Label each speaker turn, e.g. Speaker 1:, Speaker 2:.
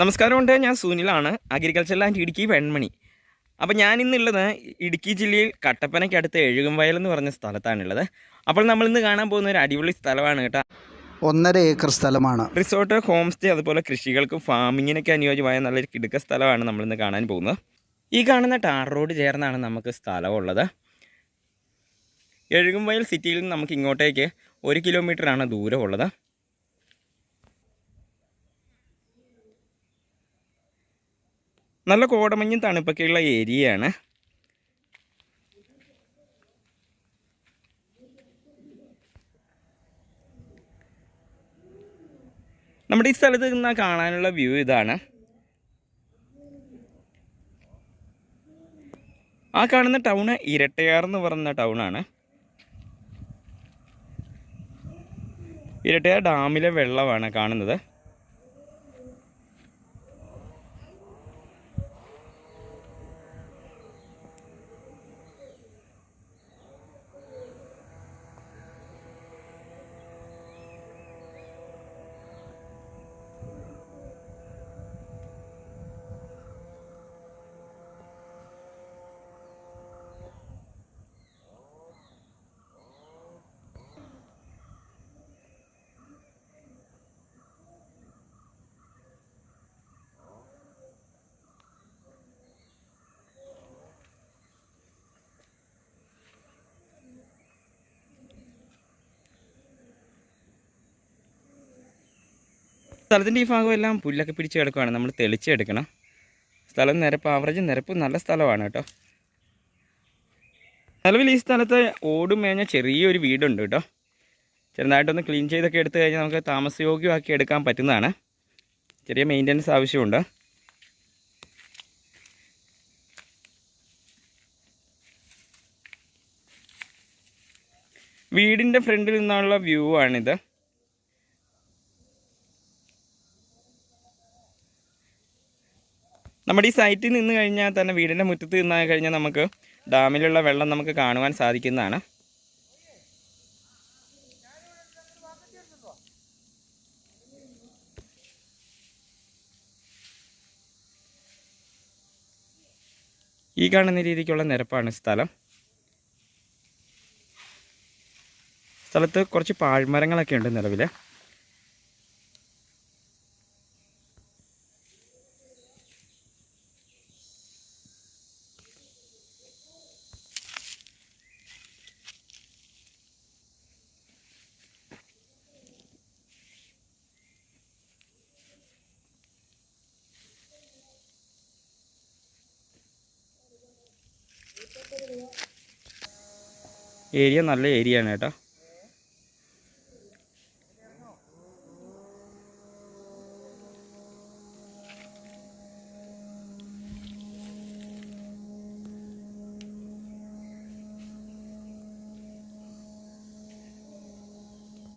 Speaker 1: നമസ്കാരമുണ്ട് ഞാൻ സുനിലാണ് അഗ്രികൾച്ചർ ആൻഡ് ഇടുക്കി വെൺമണി. അപ്പോൾ ഞാൻ ഇന്നുള്ളത് ഇടുക്കി ജില്ലയിൽ കട്ടപ്പനയ്ക്കടുത്ത് എഴുകുംവയൽ എന്ന് പറഞ്ഞ സ്ഥലത്താണുള്ളത്. അപ്പോൾ നമ്മൾ ഇന്ന് കാണാൻ പോകുന്ന ഒരു അടിപൊളി സ്ഥലമാണ് കേട്ടോ.
Speaker 2: ഒന്നര ഏക്കർ സ്ഥലമാണ്.
Speaker 1: റിസോർട്ട് ഹോം സ്റ്റേ അതുപോലെ കൃഷികൾക്കും ഫാമിങ്ങിനൊക്കെ അനുയോജ്യമായ നല്ലൊരു കിടുക്ക സ്ഥലമാണ് നമ്മളിന്ന് കാണാൻ പോകുന്നത്. ഈ കാണുന്ന ടാർ റോഡ് ചേർന്നാണ് നമുക്ക് സ്ഥലമുള്ളത്. എഴുകുംവയൽ സിറ്റിയിൽ നിന്ന് നമുക്ക് ഇങ്ങോട്ടേക്ക് ഒരു കിലോമീറ്ററാണ് ദൂരമുള്ളത്. നല്ല കോടമഞ്ഞും തണുപ്പൊക്കെയുള്ള ഏരിയയാണ്. നമ്മുടെ ഈ സ്ഥലത്ത് നിന്ന് കാണാനുള്ള വ്യൂ ഇതാണ്. ആ കാണുന്ന ടൗണ് ഇരട്ടയാർ എന്ന് പറയുന്ന ടൗണാണ്. ഇരട്ടയാർ ഡാമിലെ വെള്ളമാണ് കാണുന്നത്. സ്ഥലത്തിന്റെ ഈ ഭാഗം എല്ലാം പുല്ലൊക്കെ പിടിച്ച് കിടക്കുവാണ്. നമ്മൾ തെളിച്ചെടുക്കണം സ്ഥലം നിരപ്പ് ആവറേജ് നിരപ്പ് നല്ല സ്ഥലമാണ് കേട്ടോ. നിലവിൽ ഈ സ്ഥലത്ത് ഓടും മേഞ്ഞ ചെറിയൊരു വീടുണ്ട് കേട്ടോ. ചെറുതായിട്ടൊന്ന് ക്ലീൻ ചെയ്തൊക്കെ എടുത്തു കഴിഞ്ഞാൽ നമുക്ക് താമസയോഗ്യമാക്കി എടുക്കാൻ പറ്റുന്നതാണ്. ചെറിയ മെയിന്റനൻസ് ആവശ്യമുണ്ട്. വീടിന്റെ ഫ്രണ്ടിൽ നിന്നുള്ള വ്യൂ ആണിത്. നമ്മുടെ ഈ സൈറ്റിൽ നിന്ന് കഴിഞ്ഞാൽ തന്നെ വീടിന്റെ മുറ്റത്ത് നിന്ന് കഴിഞ്ഞാൽ നമുക്ക് ഡാമിലുള്ള വെള്ളം നമുക്ക് കാണുവാൻ സാധിക്കുന്നതാണ്. ഈ കാണുന്ന രീതിക്കുള്ള നിരപ്പാണ് സ്ഥലം. സ്ഥലത്ത് കുറച്ച് പാഴ്മരങ്ങളൊക്കെ ഉണ്ട് നിലവിൽ ഏരിയ നല്ല ഏരിയ ആണ് കേട്ടോ.